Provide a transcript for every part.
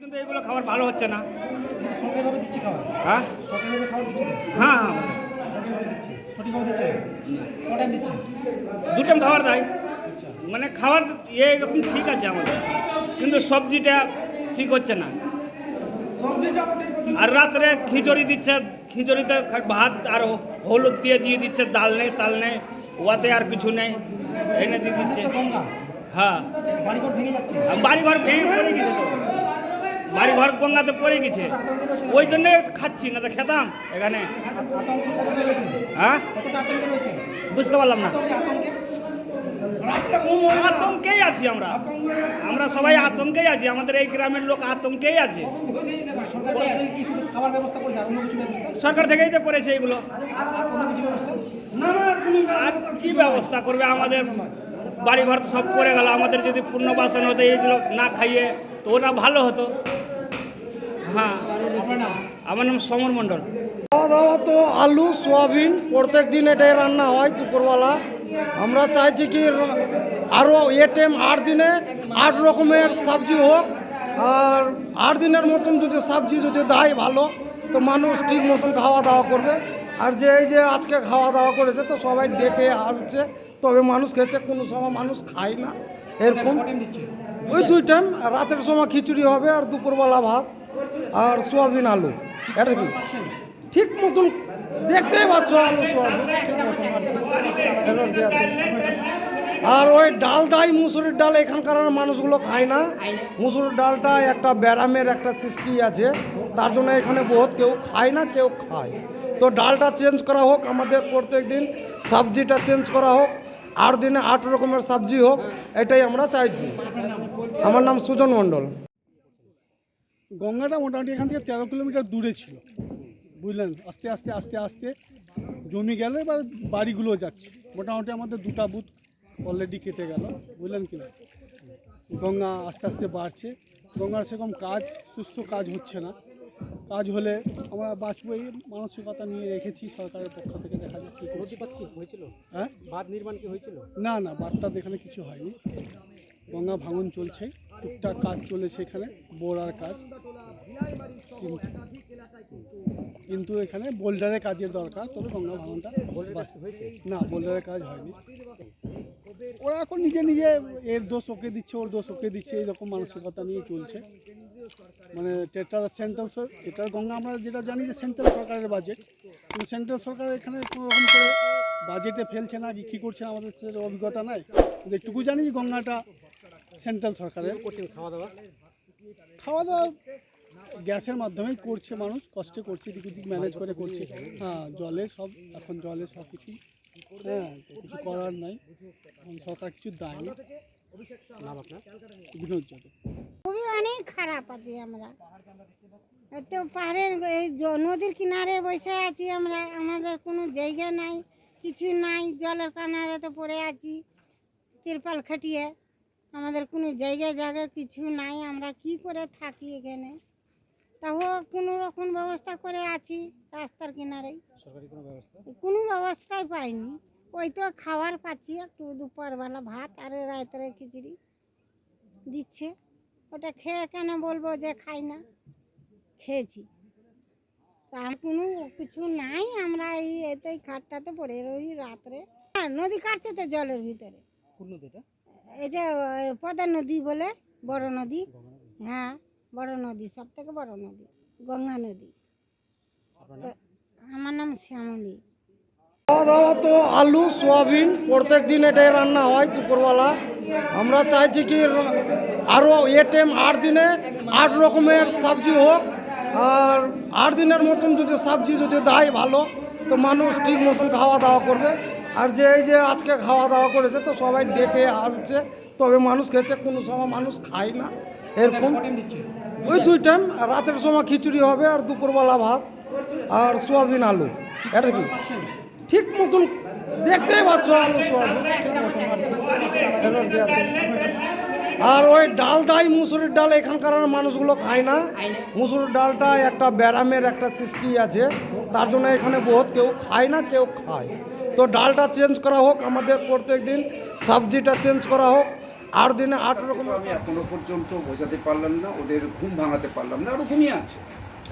কিন্তু এগুলো খাবার ভালো হচ্ছে না। হ্যাঁ? হ্যাঁ। সরকারিভাবে দিচ্ছে। সঠিকভাবে দিচ্ছে? ক টাইম দিচ্ছে? দু টাইম খাবার দেয় আচ্ছা। মানে খাবার ইয়ে এরকম ঠিক আছে আমাদের। কিন্তু সবজিটা ঠিক হচ্ছে না। আর রাত্রে খিচুড়ি দিচ্ছে খিচুড়িতে ভাত আর হলুদ দিয়ে দিয়ে দিচ্ছে ডাল নেই তাল নেই ওয়াতে আর কিছু নেই এনে দিয়ে দিচ্ছে। হ্যাঁ। বাড়িঘর ভেঙে পড়ে গেছে তো। বাড়িঘর গঙ্গাতে পড়ে গেছে। ওই জন্যে খাচ্ছি, না তো খেতাম এখানে। হ্যাঁ? বুঝতে পারলাম না। আতঙ্কে আতঙ্কে আতঙ্কেই আছি আমরা। আমরা সবাই আতঙ্কেই আছি, আমাদের এই গ্রামের লোক আতঙ্কেই আছে। সরকার থেকেই তো করেছে এগুলো। আর কি ব্যবস্থা করবে আমাদের? বাড়িঘর তো সব পড়ে গেল, আমাদের যদি পুনর্বাসন হতো এইগুলো না খাইয়ে, তো ওটা ভালো হতো। হ্যাঁ। আমার নাম সমর মণ্ডল। খাওয়া দাওয়া তো আলু, সোয়াবিন, প্রত্যেক দিন এটাই রান্না হয় দুপুরবেলা। আমরা চাইছি কি আরও এটেম আট দিনে আট রকমের সবজি হোক। আর আট দিনের মতন যদি সবজি যদি দেয় ভালো, তো মানুষ ঠিক মতন খাওয়া দাওয়া করবে। আর যে এই যে আজকে খাওয়া দাওয়া করেছে, তো সবাই ডেকে আনছে। তবে মানুষ খেয়েছে, কোনো সময় মানুষ খায় না। এরকম। ওই দুই টাইম রাতের সময় খিচুড়ি হবে আর দুপুরবেলা ভাত। আর সোয়াবিন আলু। এটা কি? ঠিক মতন দেখতেই পাচ্ছ আলু, সোয়াবিন। আর ওই ডাল দাই মুসুরির ডাল এখানকার মানুষগুলো খায় না। মুসুরির ডালটা একটা ব্যারামের একটা সৃষ্টি আছে। তার জন্য এখানে বহুত কেউ খায় না, কেউ খায়। তো ডালটা চেঞ্জ করা হোক আমাদের প্রত্যেক দিন, সবজিটা চেঞ্জ করা হোক আট দিনে আট রকমের সবজি হোক, এটাই আমরা চাইছি। আমার নাম সুজন মণ্ডল। গঙ্গাটা মোটামুটি এখান থেকে তেরো কিলোমিটার দূরে ছিল। বুঝলেন? আস্তে আস্তে আস্তে আস্তে জমি গেল এবার বাড়িগুলো যাচ্ছে। মোটামুটি আমাদের দুটা বুথ অলরেডি কেটে গেল। বুঝলেন কি না? গঙ্গা আস্তে আস্তে বাড়ছে। গঙ্গার সেরকম কাজ সুস্থ কাজ হচ্ছে না। কাজ হলে আমরা বাঁচবো এই মানসিকতা নিয়ে রেখেছি সরকারের পক্ষ থেকে। দেখা যাক কী করছে। নদীপাত কি হয়েছিল? হ্যাঁ? বাঁধ নির্মাণ কি হয়েছিল? না না বার্তা এখানে কিছু হয়নি। গঙ্গা ভাঙন চলছে। টুকটাক কাজ চলেছে এখানে বোরার কাজ। কিন্তু এখানে বোল্ডারের কাজের দরকার তবে গঙ্গা ভাঙনটা না বোল্ডারের কাজ হয়নি। ওরা এখন নিজে নিজে এর দোষ ওকে দিচ্ছে ওর দোষ ওকে দিচ্ছে এইরকম মানসিকতা নিয়ে চলছে। মানে এটা সেন্ট্রাল এটার গঙ্গা আমরা যেটা জানি যে সেন্ট্রাল সরকারের বাজেট কিন্তু সেন্ট্রাল সরকার এখানে কোনো রকম করে বাজেটে ফেলছে না কি কী করছে আমাদের অভিজ্ঞতা নাই। একটুকু জানি গঙ্গাটা সেন্ট্রাল সরকারের। করছেন খাওয়া দাওয়া। খাওয়া দাওয়া গ্যাসের মাধ্যমেই করছে মানুষ কষ্টে করছে দিক দিক ম্যানেজ করে করছে। হ্যাঁ জলে সব এখন জলে সব কিছু হ্যাঁ কিছু করার নাই। সরকার কিছু দেয়নি। নাম আপনার? বিনোদ যাদব। খুবই অনেক খারাপ আছি আমরা। তো পাহাড়ের এই নদীর কিনারে বসে আছি আমরা। আমাদের কোনো জায়গা নাই কিছু নাই। জলের কিনারে পড়ে আছি তিরপাল খাটিয়ে। আমাদের কোনো জায়গা জায়গা কিছু নাই আমরা কি করে থাকি এখানে? তাও কোনো রকম ব্যবস্থা করে আছি রাস্তার কিনারে। কোনো ব্যবস্থাই পাইনি। ওই তো খাবার পাচ্ছি একটু দুপুরবেলা ভাত আর রাতের খিচুড়ি দিচ্ছে। ওটা খেয়ে কেন বলব যে খাই না? খেয়েছি। তা কোনো কিছু নাই আমরা এই এতেই খাটটাতে পড়ে রই রাত্রে। নদী কাটছে তো জলের ভিতরে। কোন নদীটা এটা পদা নদী বলে বড় নদী। হ্যাঁ বড় নদী সব থেকে বড় নদী গঙ্গা নদী। আমার নাম শ্যামলী। খাওয়া দাওয়া তো আলু সোয়াবিন প্রত্যেক দিন এটাই রান্না হয় দুপুরবেলা। আমরা চাইছি কি আরও এটেম আট দিনে আট রকমের সবজি হোক। আর আট দিনের মতন যদি সবজি যদি দেয় ভালো তো মানুষ ঠিক মতন খাওয়া দাওয়া করবে। আর যে এই যে আজকে খাওয়া দাওয়া করেছে তো সবাই ডেকে আনছে, তবে মানুষ খেয়েছে, কোনো সময় মানুষ খায় না। এরকম। ওই দুই টাইম রাতের সময় খিচুড়ি হবে আর দুপুরবেলা ভাত আর সোয়াবিন আলু। এটা কি? ঠিক মতন দেখতেই পাচ্ছ আলু, সোয়াবিন। আর ওই ডাল দাই মুসুরির ডাল এখানকার মানুষগুলো খায় না। মুসুরির ডালটা একটা ব্যারামের একটা সৃষ্টি আছে। তার জন্য এখানে বহুত কেউ খায় না, কেউ খায়। তো ডালটা চেঞ্জ করা হোক আমাদের প্রত্যেক দিন সবজিটা চেঞ্জ করা হোক আট দিনে আট রকম আমি এখনও পর্যন্ত বোঝাতে পারলাম না ওদের ঘুম ভাঙাতে পারলাম না আরও ঘুমিয়ে আছে।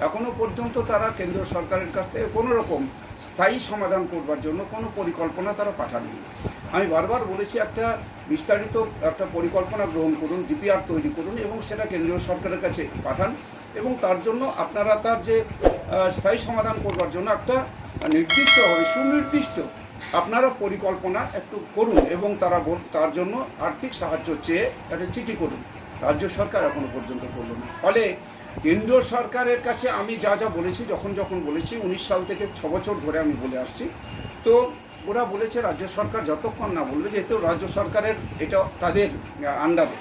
এখনও পর্যন্ত তারা কেন্দ্র সরকারের কাছ থেকে কোনো রকম স্থায়ী সমাধান করবার জন্য কোনো পরিকল্পনা তারা পাঠাননি। আমি বারবার বলেছি একটা বিস্তারিত একটা পরিকল্পনা গ্রহণ করুন ডিপিআর তৈরি করুন এবং সেটা কেন্দ্রীয় সরকারের কাছে পাঠান এবং তার জন্য আপনারা তার যে স্থায়ী সমাধান করবার জন্য একটা নির্দিষ্ট নির্দিষ্টভাবে সুনির্দিষ্ট আপনারা পরিকল্পনা একটু করুন এবং তারা তার জন্য আর্থিক সাহায্য চেয়ে একটা চিঠি করুন। রাজ্য সরকার এখনও পর্যন্ত করল না। ফলে কেন্দ্র সরকারের কাছে আমি যা যা বলেছি, যখন যখন বলেছি, উনিশ সাল থেকে ছ বছর ধরে আমি বলে আসছি। তো ওরা বলেছে, রাজ্য সরকার যতক্ষণ না বলবে, যেহেতু রাজ্য সরকারের এটা তাদের আন্ডারে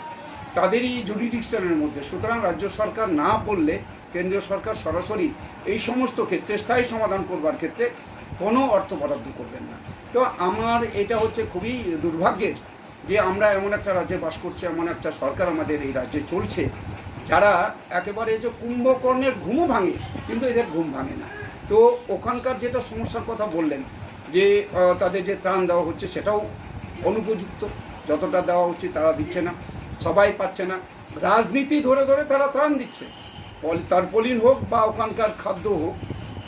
তাদেরই জুডিডিকশনের মধ্যে। সুতরাং রাজ্য সরকার না বললে, কেন্দ্রীয় সরকার সরাসরি এই সমস্ত ক্ষেত্রে স্থায়ী সমাধান করবার ক্ষেত্রে কোনো অর্থ বরাদ্দ করবেন না। তো আমার এটা হচ্ছে খুবই দুর্ভাগ্যের যে আমরা এমন একটা রাজ্যে বাস করছি, এমন একটা সরকার আমাদের এই রাজ্যে চলছে, যারা একেবারে যে কুম্ভকর্ণের ঘুমও ভাঙে, কিন্তু এদের ঘুম ভাঙে না। তো ওখানকার যেটা সমস্যার কথা বললেন, যে তাদের যে ত্রাণ দেওয়া হচ্ছে সেটাও অনুপযুক্ত, যতটা দেওয়া উচিত তারা দিচ্ছে না, সবাই পাচ্ছে না। রাজনীতি ধরে ধরে তারা ত্রাণ দিচ্ছে। পল- তারপলিন হোক বা ওখানকার খাদ্য হোক,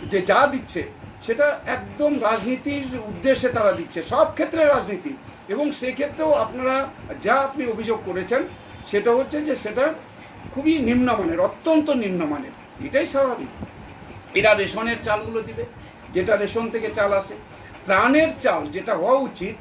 যে যা দিচ্ছে সেটা একদম রাজনীতির উদ্দেশ্যে তারা দিচ্ছে। সব ক্ষেত্রে রাজনীতি। এবং সেক্ষেত্রেও আপনারা যা আপনি অভিযোগ করেছেন, সেটা হচ্ছে যে সেটা খুবই নিম্নমানের, অত্যন্ত নিম্নমানের। এটাই স্বাভাবিক। এরা রেশনের চালগুলো দিবে, যেটা রেশন থেকে চাল আসে। ত্রাণের চাল যেটা হওয়া উচিত,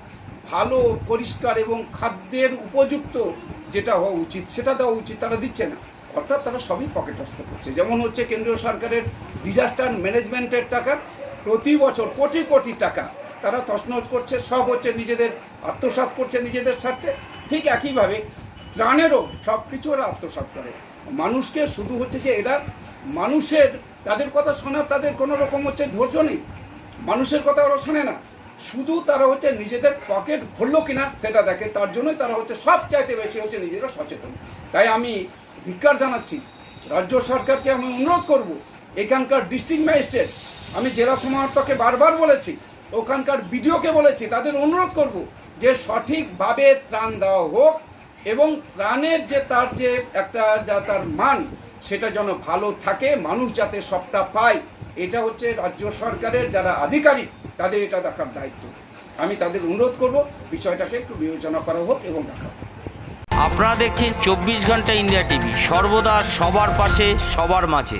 ভালো, পরিষ্কার এবং খাদ্যের উপযুক্ত যেটা হওয়া উচিত, সেটা দেওয়া উচিত, তারা দিচ্ছে না। অর্থাৎ তারা সবই পকেটস্থ করছে। যেমন হচ্ছে কেন্দ্রীয় সরকারের ডিজাস্টার ম্যানেজমেন্টের টাকা প্রতি বছর কোটি কোটি টাকা তারা তছনছ করছে, সব হচ্ছে নিজেদের আত্মসাৎ করছে নিজেদের স্বার্থে। ঠিক একইভাবে ত্রাণেরও সব কিছু ওরা আত্মসাৎ করে। মানুষকে শুধু হচ্ছে যে এরা মানুষের, তাদের কথা শোনার তাদের কোনো রকম হচ্ছে ধৈর্য নেই। মানুষের কথা ওরা শোনে না। শুধু তারা হচ্ছে নিজেদের পকেট ভরলো কিনা সেটা দেখে, তার জন্যই তারা হচ্ছে সব চাইতে বেশি হচ্ছে নিজেরা সচেতন। তাই আমি ধিক্কার জানাচ্ছি, রাজ্য সরকারকে আমি অনুরোধ করব, এখানকার ডিস্ট্রিক্ট ম্যাজিস্ট্রেট আমি জেলা সমাহর্তকে বারবার বলেছি, ওখানকার বিডিওকে বলেছি, তাদের অনুরোধ করব যে সঠিকভাবে ত্রাণ দেওয়া হোক এবং ত্রাণের যে তার যে একটা যা তার মান, সেটা যেন ভালো থাকে, মানুষ যাতে সবটা পায়, এটা হচ্ছে রাজ্য সরকারের যারা আধিকারিক, তাদের এটা দেখার দায়িত্ব। আমি তাদের অনুরোধ করব, বিষয়টাকে একটু বিবেচনা করা হোক এবং দেখা আপনারা দেখছেন চব্বিশ ঘণ্টা ইন্ডিয়া টিভি, সর্বদা সবার পাশে, সবার মাঝে।